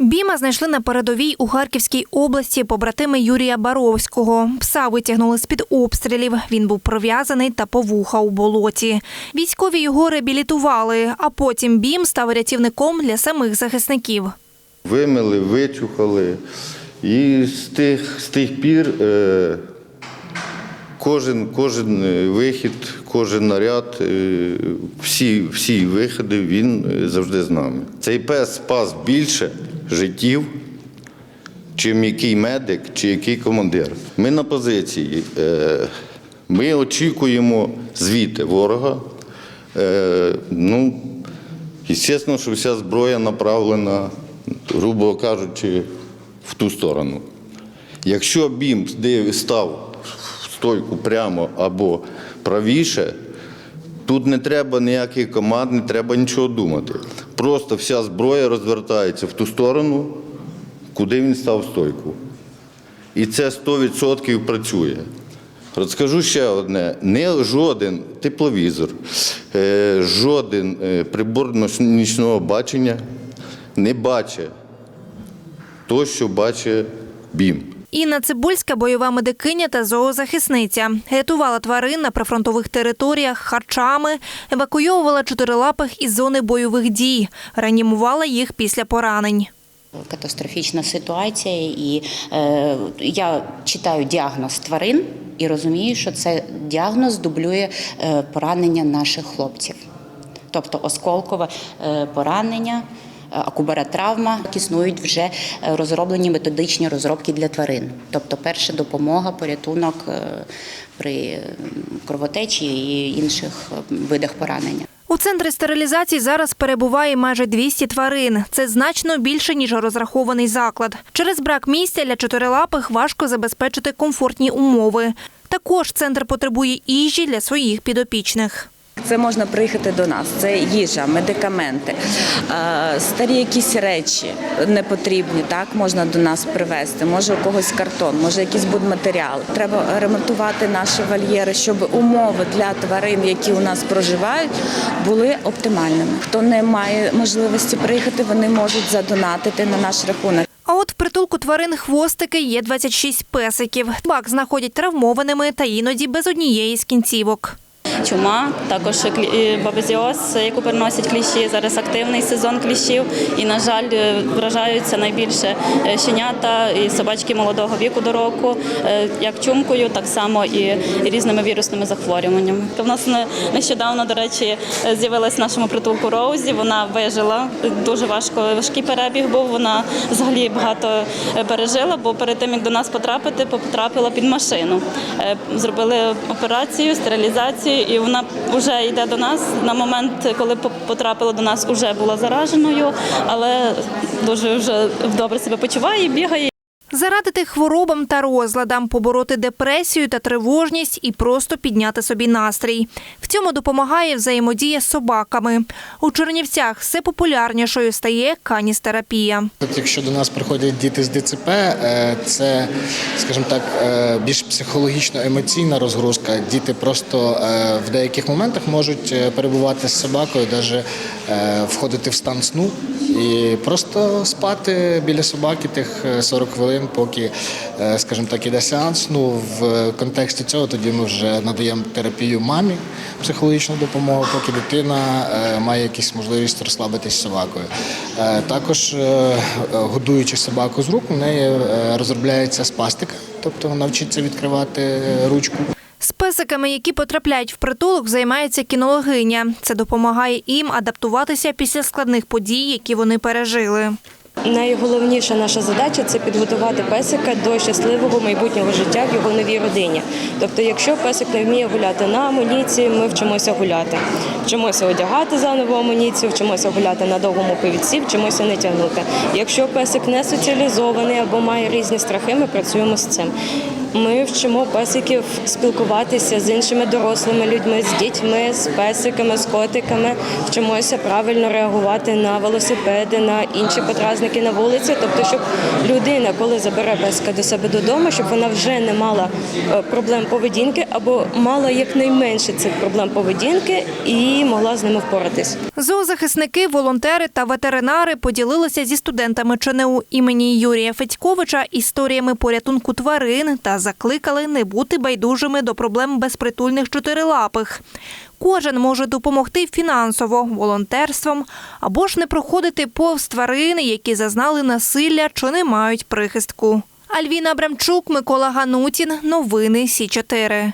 Біма знайшли на передовій у Харківській області побратими Юрія Баровського. Пса витягнули з-під обстрілів. Він був пров'язаний та повуха у болоті. Військові його реабілітували, а потім Бім став рятівником для самих захисників. Вимили, вичухали. І з тих, з тих пір е, кожен, кожен е, вихід, кожен наряд, е, всі, всі виходи він е, завжди з нами. Цей пес спас більше життів, чим який медик чи який командир. Ми на позиції. Е, ми очікуємо звіти ворога. Е, ну, Звісно, що вся зброя направлена, грубо кажучи, в ту сторону. Якщо бім став в стойку прямо або правіше, тут не треба ніяких команд, не треба нічого думати. Просто вся зброя розвертається в ту сторону, куди він став стойку. І це 100% працює. Розкажу ще одне: не жоден тепловізор, е, жоден е, прибор нічного бачення не бачить то, що бачить бім. Інна Цибульська, бойова медикиня та зоозахисниця. Рятувала тварин на прифронтових територіях харчами, евакуйовувала чотирилапих із зони бойових дій, реанімувала їх після поранень. Катастрофічна ситуація, і е, я читаю діагноз тварин і розумію, що це діагноз дублює е, поранення наших хлопців, тобто осколкове е, поранення. Е, Акубаротравма існують вже е, розроблені методичні розробки для тварин, тобто перша допомога, порятунок е, при кровотечі і інших видах поранення. У центрі стерилізації зараз перебуває майже 200 тварин. Це значно більше, ніж розрахований заклад. Через брак місця для чотирилапих важко забезпечити комфортні умови. Також центр потребує їжі для своїх підопічних. Це можна приїхати до нас. Це їжа, медикаменти, е, старі якісь речі непотрібні. Так можна до нас привезти. Може у когось картон, може якийсь будматеріал. Треба ремонтувати наші вольєри, щоб умови для тварин, які у нас проживають, були оптимальними. Хто не має можливості приїхати, вони можуть задонатити на наш рахунок. А от в притулку тварин хвостики є 26 песиків. Бак знаходять травмованими та іноді без однієї з кінцівок. Чума, також бабезіоз, яку переносять кліщі. Зараз активний сезон кліщів, і на жаль, е, вражаються найбільше е, щенята і собачки молодого віку до року, е, як чумкою, так само і різними вірусними захворюваннями. У нас не- нещодавно, до речі, з'явилась в нашому притулку Роузі. Вона вижила дуже важко важкий перебіг був. Вона взагалі багато пережила, бо перед тим як до нас потрапити, потрапила під машину. Зробили операцію, стерилізацію, і вона вже йде до нас. На момент, коли по- потрапила до нас, вже була зараженою, але дуже вже добре себе почуває, бігає. Зарадити хворобам та розладам, побороти депресію та тривожність і просто підняти собі настрій. В цьому допомагає взаємодія з собаками. У Чернівцях все популярнішою стає каністерапія. Якщо до нас приходять діти з ДЦП, е, це, скажімо так, е, більш психологічно-емоційна розгрузка. Діти просто е, в деяких моментах можуть перебувати з собакою, навіть входити в стан сну і просто спати біля собаки тих е, 40 хвилин, поки, е, скажімо так, іде сеанс. Ну, в контексті цього тоді ми вже надаємо терапію мамі, психологічну допомогу, поки дитина е, має якісь можливість розслабитись собакою. Е, Також годуючи собаку з рук, у неї розробляється спастика, тобто вона вчиться відкривати ручку. З песиками, які потрапляють в притулок, займається кінологиня. Це допомагає їм адаптуватися після складних подій, які вони пережили. Найголовніша наша задача це підготувати песика до щасливого майбутнього життя в його новій родині. Тобто, якщо песик не вміє гуляти на амуніції, ми вчимося гуляти. Вчимося одягати заново амуніцію, вчимося гуляти на довгому повідці, вчимося не тягнути. Якщо песик не соціалізований або має різні страхи, ми працюємо з цим. Ми вчимо песиків спілкуватися з іншими дорослими людьми, з дітьми, з песиками, з котиками. Вчимося правильно реагувати на велосипеди, на інші подразники на вулиці. Тобто, щоб людина, коли забере песика до себе додому, щоб вона вже не мала е, проблем поведінки або мала якнайменше цих проблем поведінки і могла з ними впоратись. Зоозахисники, волонтери та ветеринари поділилися зі студентами ЧНУ імені Юрія Федьковича історіями порятунку тварин та закликали не бути байдужими до проблем безпритульних чотирилапих. Кожен може допомогти фінансово, волонтерством або ж не проходити повз тварин, які зазнали насилля чи не мають прихистку. Альвіна Абрамчук, Микола Ганутін. Новини Сі 4